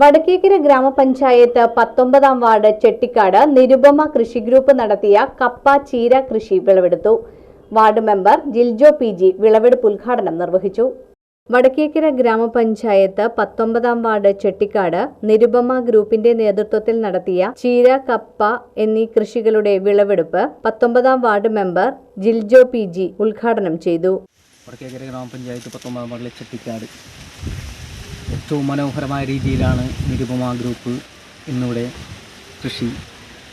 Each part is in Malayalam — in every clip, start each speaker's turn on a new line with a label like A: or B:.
A: വടക്കേക്കര ഗ്രാമപഞ്ചായത്ത് പത്തൊമ്പതാം വാർഡ് ചെട്ടിക്കാട് നിരുപമ കൃഷി ഗ്രൂപ്പ് നടത്തിയ കപ്പ ചീര കൃഷി വിളവെടുത്തു. Ward member Jiljo P G വിളവെടുപ്പ് ഉദ്ഘാടനം നിർവഹിച്ചു. വടക്കേക്കര ഗ്രാമപഞ്ചായത്ത് പത്തൊമ്പതാം വാർഡ് ചെട്ടിക്കാട് നിരുപമ ഗ്രൂപ്പിന്റെ നേതൃത്വത്തിൽ നടത്തിയ ചീര കപ്പ എന്നീ കൃഷികളുടെ വിളവെടുപ്പ് പത്തൊമ്പതാം ward member Jiljo P G ഉദ്ഘാടനം ചെയ്തു.
B: വടക്കേക്കര ഗ്രാമപഞ്ചായത്ത് പത്തൊമ്പതാം വാർഡിലെ ചെട്ടിക്കാട്. ഏറ്റവും മനോഹരമായ രീതിയിലാണ് നിരുപമ ഗ്രൂപ്പ് ഇന്നിവിടെ കൃഷി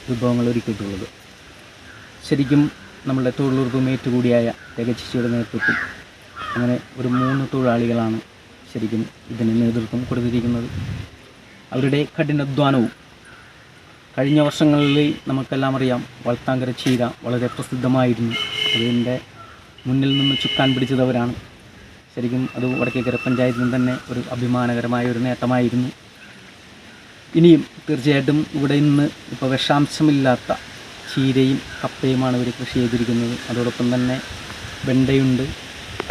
B: വിഭവങ്ങൾ ഒരുക്കിയിട്ടുള്ളത്. ശരിക്കും നമ്മുടെ തൊഴിലുറപ്പ് മേറ്റ് കൂടിയായ രഗച്ചിയുടെ നേതൃത്വത്തിൽ അങ്ങനെ ഒരു മൂന്ന് തൊഴിലാളികളാണ് ശരിക്കും ഇതിന് നേതൃത്വം കൊടുത്തിരിക്കുന്നത്. അവരുടെ കഠിനാധ്വാനവും കഴിഞ്ഞ വർഷങ്ങളിൽ നമുക്കെല്ലാം അറിയാം വളത്താങ്കര ചീര വളരെ പ്രസിദ്ധമായിരുന്നു. അതിന്റെ മുന്നിൽ നിന്ന് ചുക്കാൻ പിടിച്ചതവരാണ് ശരിക്കും അത് വടക്കേക്കര പഞ്ചായത്തിനും തന്നെ ഒരു അഭിമാനകരമായ ഒരു നേട്ടമായിരുന്നു. ഇനിയും തീർച്ചയായിട്ടും ഇവിടെ ഇന്ന് ഇപ്പോൾ വിഷാംശമില്ലാത്ത ചീരയും കപ്പയുമാണ് ഇവർ കൃഷി ചെയ്തിരിക്കുന്നത്. അതോടൊപ്പം തന്നെ വെണ്ടയുണ്ട്.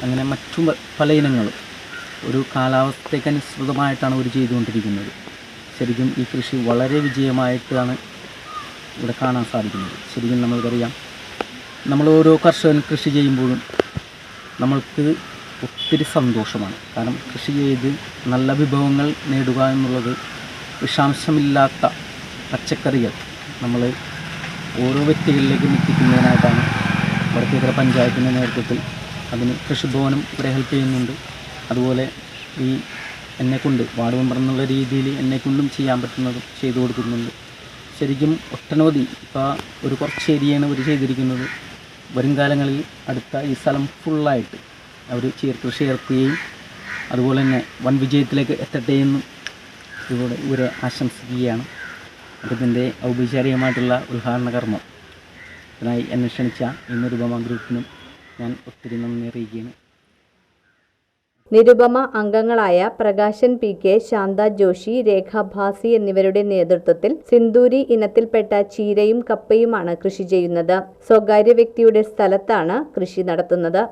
B: അങ്ങനെ മറ്റു പല ഇനങ്ങളും ഒരു കാലാവസ്ഥയ്ക്ക് അനുസൃതമായിട്ടാണ് ഇവർ ചെയ്തുകൊണ്ടിരിക്കുന്നത്. ശരിക്കും ഈ കൃഷി വളരെ വിജയമായിട്ടാണ് ഇവിടെ കാണാൻ സാധിക്കുന്നത്. ശരിക്കും നമ്മൾക്കറിയാം. നമ്മൾ ഓരോ കർഷകൻ കൃഷി ചെയ്യുമ്പോഴും നമ്മൾക്ക് ഒത്തിരി സന്തോഷമാണ്. കാരണം കൃഷി ചെയ്ത് നല്ല വിഭവങ്ങൾ നേടുക എന്നുള്ളത് വിഷാംശമില്ലാത്ത പച്ചക്കറികൾ നമ്മൾ ഓരോ വ്യക്തികളിലേക്കും എത്തിക്കുന്നതിനായിട്ടാണ് വടക്കേക്കര പഞ്ചായത്തിന്റെ നേതൃത്വത്തിൽ അതിന് കൃഷിഭവനും ഇവിടെ ഹെൽപ്പ് ചെയ്യുന്നുണ്ട്. അതുപോലെ ഈ എന്നെക്കൊണ്ട് വാർഡ് മെമ്പർ എന്നുള്ള രീതിയിൽ എന്നെക്കൊണ്ടും ചെയ്യാൻ പറ്റുന്നതും ചെയ്തു കൊടുക്കുന്നുണ്ട്. ശരിക്കും ഒട്ടനവധി ഇപ്പോൾ ഒരു കുറച്ച് ഏരിയയാണ് ഇവർ ചെയ്തിരിക്കുന്നത്. വരും കാലങ്ങളിൽ അടുത്ത ഈ സ്ഥലം ഫുള്ളായിട്ട് അവർ കൃഷി ഇറക്കുകയും അതുപോലെ തന്നെ വൻ വിജയത്തിലേക്ക് എത്തട്ടെ എന്നും ഇതുപോലെ ഇവരെ ആശംസിക്കുകയാണ്. അദ്ദേഹത്തിന്റെ ഔപചാരികമായിട്ടുള്ള ഉദ്ഘാടന കർമ്മം ഇതിനായി എന്നെ ക്ഷണിച്ച ഈ ഗ്രൂപ്പിനും ഞാൻ ഒത്തിരി നന്ദി അറിയിക്കുകയാണ്.
A: നിരുപമ അംഗങ്ങളായ പ്രകാശൻ പി കെ ശാന്ത ജോഷി രേഖ ഭാസി എന്നിവരുടെ നേതൃത്വത്തിൽ സിന്ദൂരി ഇനത്തിൽപ്പെട്ട ചീരയും കപ്പയുമാണ് കൃഷി ചെയ്യുന്നത്. സ്വകാര്യ വ്യക്തിയുടെ സ്ഥലത്താണ് കൃഷി നടത്തുന്നത്.